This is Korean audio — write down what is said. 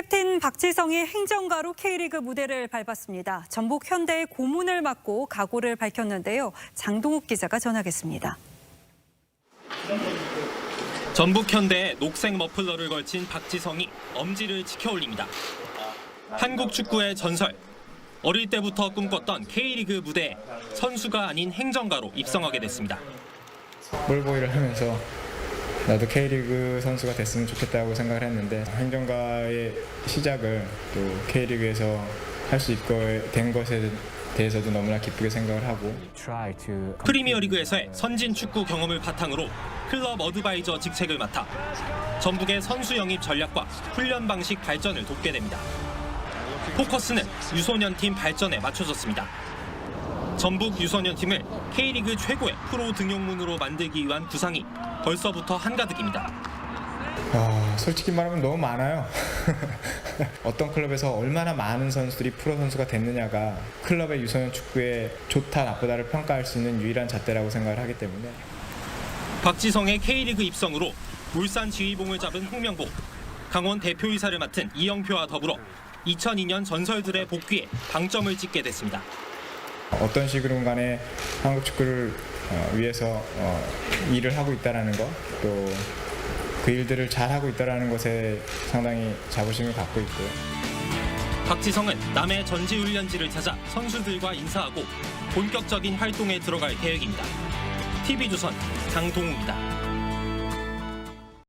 캡틴 박지성이 행정가로 K리그 무대를 밟았습니다. 전북 현대의 고문을 맡고 각오를 밝혔는데요. 장동욱 기자가 전하겠습니다. 전북 현대에 녹색 머플러를 걸친 박지성이 엄지를 지켜 올립니다. 한국 축구의 전설. 어릴 때부터 꿈꿨던 K리그 무대에 선수가 아닌 행정가로 입성하게 됐습니다. 볼보이를 하면서 나도 K리그 선수가 됐으면 좋겠다고 생각을 했는데 행정가의 시작을 또 K리그에서 할 수 있게 된 것에 대해서도 너무나 기쁘게 생각을 하고 프리미어리그에서의 선진 축구 경험을 바탕으로 클럽 어드바이저 직책을 맡아 전북의 선수 영입 전략과 훈련 방식 발전을 돕게 됩니다. 포커스는 유소년 팀 발전에 맞춰졌습니다. 전북 유소년 팀을 K리그 최고의 프로 등용문으로 만들기 위한 구상이 벌써부터 한가득입니다. 아, 솔직히 말하면 너무 많아요. 어떤 클럽에서 얼마나 많은 선수들이 프로 선수가 됐느냐가 클럽의 유소년 축구의 좋다 나쁘다를 평가할 수 있는 유일한 잣대라고 생각을 하기 때문에 박지성의 K리그 입성으로 울산 지휘봉을 잡은 홍명보, 강원 대표이사를 맡은 이영표와 더불어 2002년 전설들의 복귀에 방점을 찍게 됐습니다. 어떤 식으로든 간에 한국 축구를 어, 위해서 어, 일을 하고 있다라는 것, 또 그 일들을 잘 하고 있다라는 것에 상당히 자부심을 갖고 있고요. 박지성은 남해 전지훈련지를 찾아 선수들과 인사하고 본격적인 활동에 들어갈 계획입니다. TV조선 장동욱입니다.